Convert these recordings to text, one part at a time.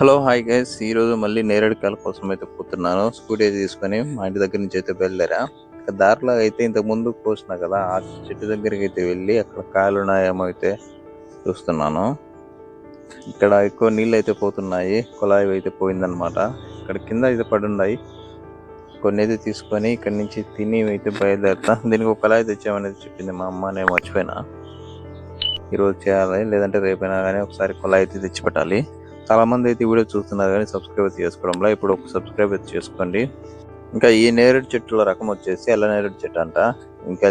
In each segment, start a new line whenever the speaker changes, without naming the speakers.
Hello hi guys ఈ రోజు మళ్ళీ నేరేడుకాయల కోసం అయితే పోతున్నాను. స్కూటీ తీసుకొని మా ఇంటి దగ్గర నుంచి అయితే బయలుదేరా. ఇక దారిలో అయితే ఇంతకు ముందు కోసిన కదా ఆ చెట్టు దగ్గరికి అయితే వెళ్ళి అక్కడ కాయలు ఉన్నాయేమో అయితే చూస్తున్నాను. ఇక్కడ ఎక్కువ నీళ్ళు అయితే పోతున్నాయి కుళాయి అయితే పోయిందనమాట ఇక్కడ కింద అయితే పడున్నాయి కొన్ని అయితే తీసుకొని ఇక్కడ నుంచి తిని అయితే బయలుదేరుతా. దీనికి ఒక కుళాయి తెచ్చామనేది చెప్పింది మా అమ్మ నేను మర్చిపోయినా. ఈరోజు చేయాలి లేదంటే రేపైనా కానీ ఒకసారి కుళాయి అయితే తెచ్చిపెట్టాలి. చాలా మంది అయితే వీడియో చూస్తున్నారు కానీ సబ్స్క్రైబ్ చేసుకోవడంలో. ఇప్పుడు ఒక సబ్స్క్రైబ్ చేసుకోండి. ఇంకా ఈ నేరేడు చెట్టుల రకం వచ్చేసి ఎల్ల నేరేడు చెట్టు అంట. ఇంకా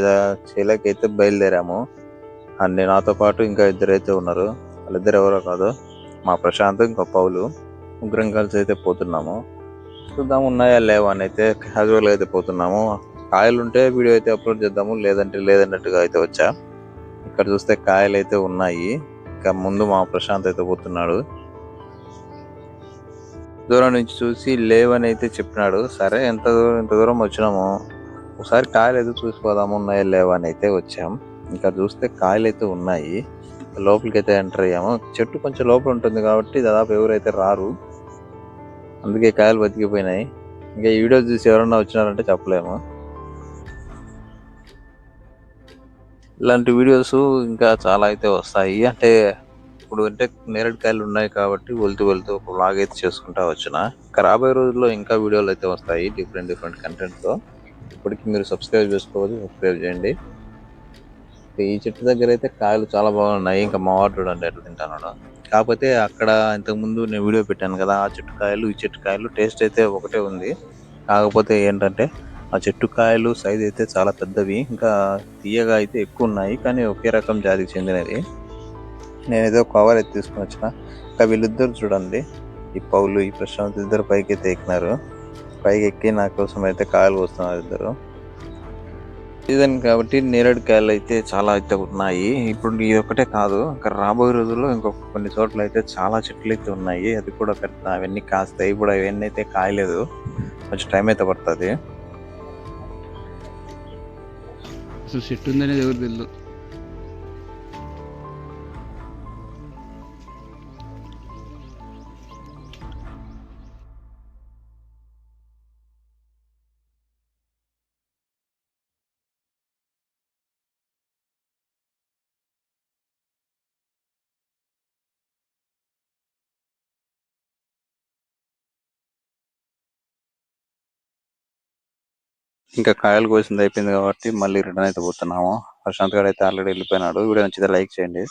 చేలకి అయితే బయలుదేరాము. అండ్ నాతో పాటు ఇంకా ఇద్దరు అయితే ఉన్నారు. వాళ్ళిద్దరు ఎవరో కాదు. మా ప్రశాంత్ ఇంకా పౌలు. ముగ్గురం కలిసి అయితే పోతున్నాము. చూద్దాం ఉన్నాయా లేవా అని అయితే క్యాజువల్గా అయితే పోతున్నాము. కాయలు ఉంటే వీడియో అయితే అప్లోడ్ చేద్దాము. లేదంటే లేదన్నట్టుగా అయితే వచ్చా. ఇక్కడ చూస్తే కాయలు అయితే ఉన్నాయి. ఇంకా ముందు మా ప్రశాంత్ అయితే పోతున్నాడు. దూరం నుంచి చూసి లేవని అయితే చెప్పినాడు. సరే ఎంత దూరం ఎంత దూరం వచ్చినాము ఒకసారి కాయలు అయితే చూసిపోదాము. ఉన్నాయా లేవా అని అయితే వచ్చాం. ఇంకా చూస్తే కాయలు అయితే ఉన్నాయి. లోపలికి అయితే ఎంటర్ అయ్యాము. చెట్టు కొంచెం లోపల ఉంటుంది కాబట్టి దాదాపు ఎవరైతే రారు అందుకే కాయలు బతికిపోయినాయి. ఇంకా ఈ వీడియో చూసి ఎవరన్నా వచ్చినారంటే చెప్పలేము. ఇలాంటి వీడియోస్ ఇంకా చాలా అయితే వస్తాయి. అంటే ఇప్పుడు అంటే నేరేడుకాయలు ఉన్నాయి కాబట్టి వెళ్తూ వెళ్తూ ఒక బ్లాగ్ అయితే చేసుకుంటా వచ్చిన. ఇంకా రాబోయే రోజుల్లో ఇంకా వీడియోలు అయితే వస్తాయి డిఫరెంట్ డిఫరెంట్ కంటెంట్తో ఇప్పటికి మీరు సబ్స్క్రైబ్ చేసుకోవచ్చు సబ్స్క్రైబ్ చేయండి. ఈ చెట్టు దగ్గర అయితే కాయలు చాలా బాగున్నాయి ఇంకా మా వాడు చూడండి ఎట్లా తింటాను. కాకపోతే అక్కడ ఇంతకు ముందు నేను వీడియో పెట్టాను కదా ఆ చెట్టు కాయలు ఈ చెట్టు కాయలు టేస్ట్ అయితే ఒకటే ఉంది. కాకపోతే ఏంటంటే ఆ చెట్టు కాయలు సైజ్ అయితే చాలా పెద్దవి ఇంకా తీయగా అయితే ఎక్కువ ఉన్నాయి కానీ ఒకే రకం జాతికి చెందినది. నేను ఏదో కవర్ అయితే తీసుకుని వచ్చిన. ఇంకా వీళ్ళిద్దరు చూడండి. ఈ పౌలు ఈ ప్రశాంత్ ఇద్దరు పైకి అయితే ఎక్కినారు. పైకి ఎక్కి నా కోసం అయితే కాయలు వస్తున్నారు ఇద్దరు. సీజన్ కాబట్టి నేరేడు కాయలు అయితే చాలా అయితే ఉన్నాయి. ఇప్పుడు ఇది ఒకటే కాదు. ఇంకా రాబోయే రోజుల్లో ఇంకొక కొన్ని చోట్ల అయితే చాలా చెట్లు అయితే ఉన్నాయి. అది కూడా పెద్ద అవన్నీ కాస్తాయి. ఇప్పుడు అవన్నీ అయితే కాయలేదు. కొంచెం టైం అయితే పడుతుంది.
అసలు చెట్టు ఉందనేది ఎవరు తెలియదు
ఇంకా కాయలు కోసింది అయిపోయింది కాబట్టి మళ్ళీ రిటర్న్ అయితే పోతున్నాము. ప్రశాంత్ గారు అయితే ఆల్రెడీ వెళ్ళిపోయినాడు. వీడియో నచ్చితే లైక్ చేయండి.